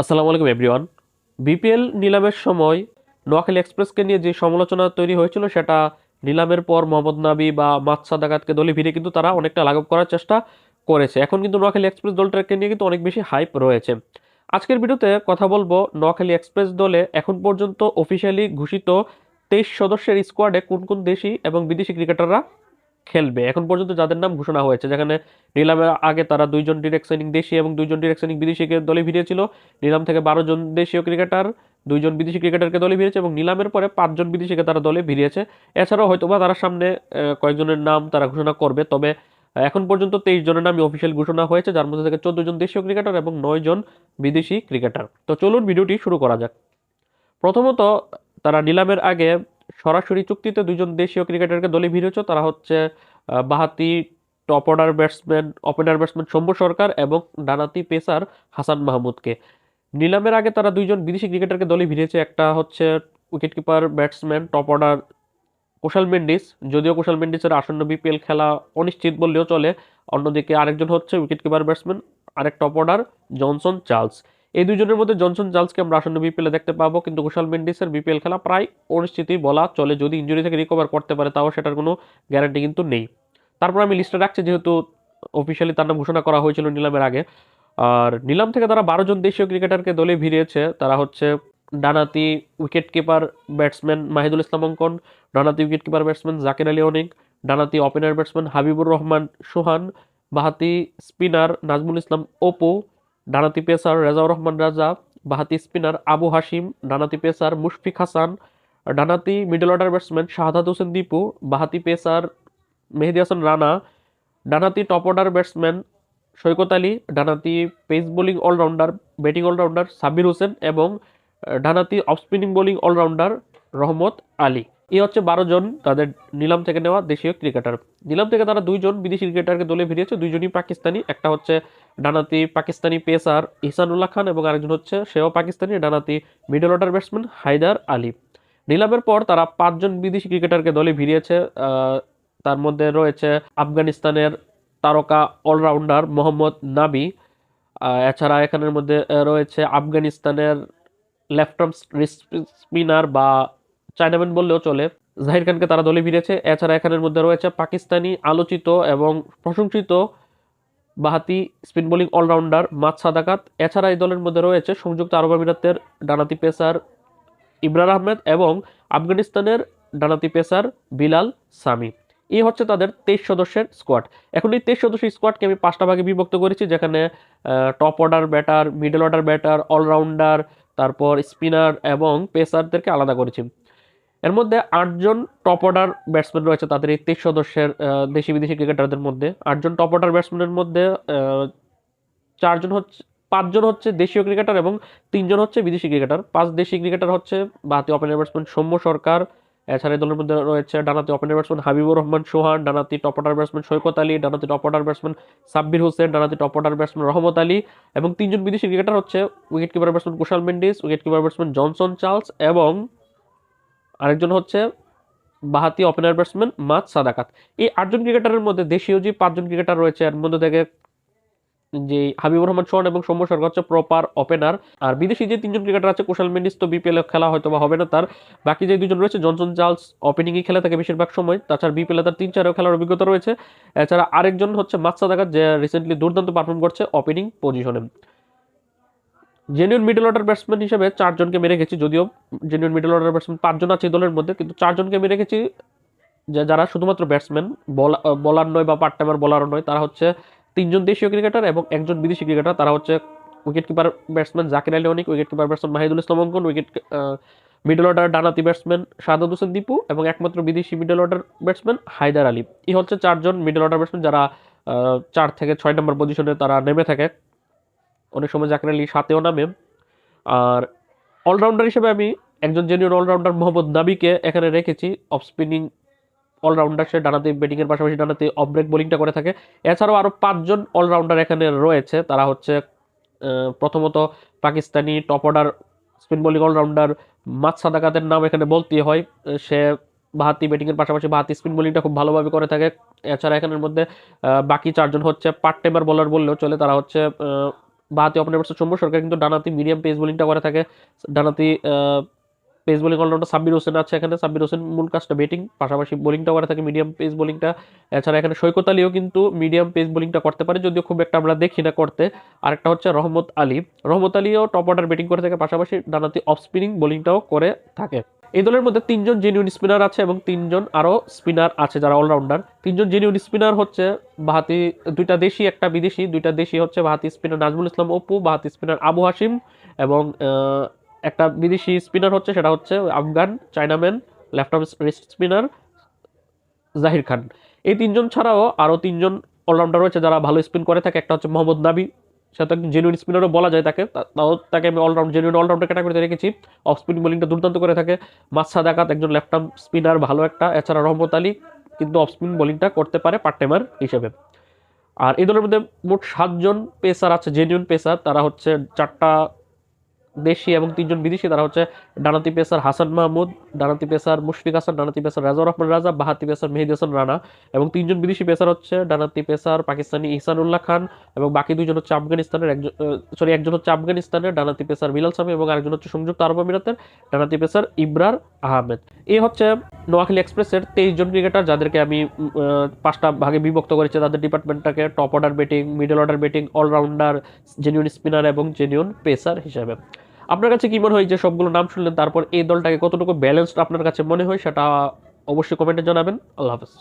আসসালামু আলাইকুম everyone BPL নিলামের সময় নোয়াখালী এক্সপ্রেসকে নিয়ে যে সমালোচনা তৈরি হয়েছিল, সেটা নিলামের পর মোহাম্মদ নাবি বা মাত সাদাকাতকে দলে ভিড়ে কিন্তু তারা অনেকটা লাঘব করার চেষ্টা করেছে। এখন কিন্তু নোয়াখালী এক্সপ্রেস দলটাকে নিয়ে কিন্তু অনেক বেশি হাইপ রয়েছে। আজকের ভিডিওতে কথা বলব নোয়াখালী এক্সপ্রেস দলে এখন পর্যন্ত অফিসিয়ালি ঘোষিত তেইশ সদস্যের স্কোয়াডে কোন কোন দেশি এবং বিদেশি ক্রিকেটাররা খেলবে। এখন পর্যন্ত যাদের নাম ঘোষণা হয়েছে, যেখানে নিলামের আগে তারা দুইজন ডিরেক্ট সাইনিং দেশি এবং দুইজন ডিরেক্ট সাইনিং বিদেশিকে দলে ভিড়িয়েছিল নিলাম থেকে বারো জন দেশীয় ক্রিকেটার দুইজন বিদেশি ক্রিকেটারকে দলে ভিড়িয়েছে এবং নিলামের পরে পাঁচজন বিদেশিকে তারা দলে ভিড়িয়েছে। এছাড়াও হয়তোবা তারা সামনে কয়েকজনের নাম তারা ঘোষণা করবে, তবে এখন পর্যন্ত তেইশ জনের নামই অফিসিয়াল ঘোষণা হয়েছে, যার মধ্যে থেকে চোদ্দ জন দেশীয় ক্রিকেটার এবং নয় জন বিদেশি ক্রিকেটার তো চলুন ভিডিওটি শুরু করা যাক। প্রথমত, তারা নিলামের আগে সরাসরি চুক্তিতে দুজন দেশীয় ক্রিকেটারকে দলে ভিড়েছে। তারা হচ্ছে বাহাতি top order batsman opener batsman Soumya Sarkar এবং ডানাতি পেসার হাসান মাহমুদকে। নিলামের আগে তারা দুইজন বিদেশি ক্রিকেটারকে দলে ভিড়িয়েছে একটা হচ্ছে wicket keeper batsman top order Kusal Mendis. যদিও কুশাল মেন্ডিসের আসন্ন বিপিএল খেলা অনিশ্চিত বললেও চলে। অন্যদিকে আরেকজন হচ্ছে উইকেট কিপার ব্যাটসম্যান আরেক টপ অর্ডার জনসন চার্লস। এই দুজনের মধ্যে জনসন চার্লসকে আমরা আসন্ন বিপিএলে দেখতে পাবো, কিন্তু কুশাল মেন্ডিসের বিপিএল খেলা প্রায় অনিশ্চিতই বলা চলে। যদি ইঞ্জুরি থেকে রিকভার করতে পারে, তাও সেটার কোনো গ্যারান্টি কিন্তু নেই। তারপর আমি লিস্টে রাখছি, যেহেতু অফিসিয়ালি তার নাম ঘোষণা করা হয়েছিল নিলামের আগে। আর নিলাম থেকে তারা বারো জন দেশীয় ক্রিকেটারকে দলে ভিড়িয়েছে। তারা হচ্ছে ডানাতি wicket keeper batsman Mahidul Islam Ankon ডানাতি wicket keeper batsman Zakir Ali Anik ডানাতি opener batsman Habibur Rahman Sohan, বাহাতি স্পিনার নাজমুল ইসলাম ওপো ডানাতি পেসার রেজাউর রহমান রাজা, বাহাতি স্পিনার আবু হাশিম ডানাতি pacer Mushfiq Hasan ডানাতি middle order batsman Shahadat Hossain Dipu, বাহাতি pacer Mehedi Hasan Rana ডানাতি top order batsman Saikat Ali ডানাতি pace bowling allrounder, batting allrounder Sabbir Hossain এবং ডানাতি off spinning bowling allrounder Rahmat Ali. এই হচ্ছে বারো জন তাদের নিলাম থেকে নেওয়া দেশীয় ক্রিকেটার। নিলাম থেকে তারা দুইজন বিদেশি ক্রিকেটারকে দলে ভিড়িয়েছে, দুইজনই পাকিস্তানি, একটা হচ্ছে ডানাতি পাকিস্তানি পেসার ইহসানুল্লাহ খান এবং আরেকজন হচ্ছে সেও Pakistani ডানাতি middle order batsman Haider Ali. নিলামের পর তারা পাঁচজন বিদেশি ক্রিকেটারকে দলে ভিড়িয়েছে তার মধ্যে রয়েছে আফগানিস্তানের তারকা অলরাউন্ডার মোহাম্মদ নাবি এছাড়া এখানের মধ্যে রয়েছে আফগানিস্তানের লেফট আর্ম স্পিনার বা চাইনাম্যান বললেও চলে। জাহির খানকে তারা দলে ভিড়েছে এছাড়া এখানের মধ্যে রয়েছে পাকিস্তানি আলোচিত এবং প্রশংসিত বাহাতি স্পিন বোলিং অলরাউন্ডার মাত সাদাকাত। এছাড়া এই দলের মধ্যে রয়েছে সংযুক্ত আরব আমিরাতের ডানাতি পেসার ইমরান আহমেদ এবং আফগানিস্তানের ডানাতি পেসার বিলাল সামি। এই হচ্ছে তাদের তেইশ সদস্যের স্কোয়াড এখন এই তেইশ সদস্যের স্কোয়াডকে আমি পাঁচটা ভাগে বিভক্ত করেছি, যেখানে top order batter middle order batter allrounder তারপর স্পিনার এবং পেসারদেরকে আলাদা করেছি। এর মধ্যে আটজন টপ অর্ডার ব্যাটসম্যান রয়েছে তাদের এই তেইশ সদস্যের দেশি বিদেশি ক্রিকেটারদের মধ্যে। আটজন টপ অর্ডার ব্যাটসম্যানের মধ্যে চারজন হচ্ছে, পাঁচজন হচ্ছে দেশীয় ক্রিকেটার এবং তিনজন হচ্ছে বিদেশি ক্রিকেটার পাঁচ দেশি ক্রিকেটার হচ্ছে বাহাতি ওপেনার ব্যাটসম্যান সৌম্য সরকার, এছাড়া দলের মধ্যে রয়েছে ডানাতি opener batsman Habibur Rahman Sohan ডানাতি top order batsman Saikat Ali ডানাতি top order batsman Sabbir Hossain ডানাতি top order batsman Rahmat Ali এবং তিনজন বিদেশি ক্রিকেটার হচ্ছে wicket keeper batsman Kusal Mendis wicket keeper batsman Johnson Charles এবং আরেকজন হচ্ছে বাহাতি ওপেনার ব্যাটসম্যান মাত সাদাকাত। এই আটজন ক্রিকেটারের মধ্যে দেশীয় যে পাঁচজন ক্রিকেটার রয়েছে, এর মধ্যে থেকে যে হাবিবুর রহমান, সোহান এবং সৌম্য সরকার হচ্ছে প্রপার ওপেনার আর বিদেশি যে তিনজন ক্রিকেটার আছে, কুশাল মেন্ডিস তো বিপিএল খেলা হয়তো বা হবে না তার। বাকি যে দুজন রয়েছে, জনসন চার্লস ওপেনিংয়ে খেলে থাকে বেশিরভাগ সময়। তাছাড়া বিপিএল তার তিন চারও খেলার অভিজ্ঞতা রয়েছে। এছাড়া আরেকজন হচ্ছে মাৎসা দাগাত যে রিসেন্টলি দুর্দান্ত পারফর্ম করছে ওপেনিং পজিশনে জেনুইন মিডল অর্ডার ব্যাটসম্যান হিসেবে চারজনকে মেরে গেছি, যদিও জেনুইন মিডল অর্ডার ব্যাটসম্যান পাঁচজন আছে এই দলের মধ্যে, কিন্তু চারজনকে মেরে গেছি যারা শুধুমাত্র ব্যাটসম্যান বলার নয় বা পার্ট টাইমার বলারও নয়, তারা হচ্ছে তিনজন দেশীয় ক্রিকেটার এবং একজন বিদেশি ক্রিকেটার। তারা হচ্ছে wicket keeper batsman Zakir Ali Anik wicket keeper batsman Mahidul Islam Ankon wicket middle order ডানাতি batsman Shahadat Hossain Dipu এবং একমাত্র বিদেশি middle order batsman Haider Ali. এই হচ্ছে চারজন মিডল অর্ডার ব্যাটসম্যান যারা চার থেকে ছয় নম্বর পজিশনে তারা নেমে থাকে। অনেক সময় জাকির আলী সাতেও নামে। আর অলরাউন্ডার হিসেবে আমি একজন জেনুইন অলরাউন্ডার মোহাম্মদ নাবিকে এখানে রেখেছি। অফ স্পিনিং অলরাউন্ডার সে ডানাতে ব্যাটিংয়ের পাশাপাশি ডানাতে অফ ব্রেক বোলিংটা করে থাকে। এছাড়াও আরও পাঁচজন অলরাউন্ডার এখানে রয়েছে। তারা হচ্ছে প্রথমত Pakistani top order spin bowling allrounder মাত সাদাকাতের নাম এখানে বলতেই হয়। সে বাহাতি ব্যাটিংয়ের পাশাপাশি বাহাতি স্পিন বোলিংটা খুব ভালোভাবে করে থাকে। এছাড়া এখানের মধ্যে বাকি চারজন হচ্ছে পার্ট টাইমার বোলার বললেও চলে। তারা হচ্ছে আহ, বাহাতি ওপেনার ব্যাটসম্যান সৌম্য সরকার কিন্তু ডানাতি মিডিয়াম পেস বোলিংটা করে থাকে। ডানাতি pace bowling allrounder Sabbir Hossain আছে এখানে। সাব্বির হোসেন মূল কাজটা ব্যাটিং পাশাপাশি বোলিংটাও করে থাকে মিডিয়াম পেস বোলিংটা এছাড়া এখানে সৈকত আলীও কিন্তু মিডিয়াম পেস বোলিংটা করতে পারে, যদিও খুব একটা আমরা দেখি না করতে। আরেকটা হচ্ছে রহমত আলী। রহমত আলীও টপ অর্ডার ব্যাটিং করে থাকে, পাশাপাশি ডানাতি অফ স্পিনিং বোলিংটাও করে থাকে। এই দলের মধ্যে তিনজন জেনুইন স্পিনার আছে এবং তিনজন আরও স্পিনার আছে যারা অলরাউন্ডার তিনজন জেনিউন স্পিনার হচ্ছে বাহাতি, দুইটা দেশি, একটা বিদেশি। দুইটা দেশি হচ্ছে বাহাতি স্পিনার নাজমুল ইসলাম অপু, বাহাতি স্পিনার আবু হাসিম এবং একটা বিদেশি স্পিনার হচ্ছে, সেটা হচ্ছে Afghan chinaman left arm wrist spinner Zahir Khan. এই তিনজন ছাড়াও আরও তিনজন অলরাউন্ডার রয়েছে যারা ভালো স্পিন করে থাকে। একটা হচ্ছে মোহাম্মদ নাবি, সে তো জেনুইন স্পিনারও বলা যায় তাকে। তাও তাকে আমি অলরাউন্ড জেনুইন অলরাউন্ডার ক্যাটাগরিতে রেখেছি। অফ স্পিন বোলিংটা দুর্দান্ত করে থাকে। মাসা দেখাত একজন লেফট আর্ম স্পিনার ভালো একটা। এছাড়া রহমত আলী কিন্তু অফ স্পিন বোলিংটা করতে পারে পার্ট টাইমার হিসেবে। আর এই দলের মধ্যে মোট সাতজন পেসার আছে জেনুইন পেসার তারা হচ্ছে চারটা দেশি এবং তিনজন বিদেশি, তারা হচ্ছে ডানাতি পেসার হাসান মাহমুদ ডানাতি পেসার মুশফিক হাসান ডানাতি পেসার রাজা রহমান রাজা, বাহাতি পেসার মেহেদি হাসান রানা এবং তিনজন বিদেশি পেসার হচ্ছে ডানাতি পেসার পাকিস্তানি ইহসানুল্লাহ খান এবং বাকি দুজন হচ্ছে আফগানিস্তানের একজন সরি একজন হচ্ছে আফগানিস্তানের ডানাতি পেসার বিলাল সামি এবং আরেকজন হচ্ছে সংযুক্ত আরব আমিরাতের ডানাতি পেসার ইব্রার আহমেদ। এই হচ্ছে নোয়াখালী এক্সপ্রেসের তেইশ জন ক্রিকেটার যাদেরকে আমি পাঁচটা ভাগে বিভক্ত করেছি। তাদের ডিপার্টমেন্টটাকে top order batting, middle order batting, allrounder genuine spinner এবং জেনিউন পেসার হিসাবে। আপনার কাছে কি মনে হয় যে সবগুলো নাম শুনলেন, তারপর এই দলটাকে কতটুকু ব্যালেন্সড আপনার কাছে মনে হয় সেটা অবশ্যই কমেন্টে জানাবেন। আল্লাহ হাফেজ।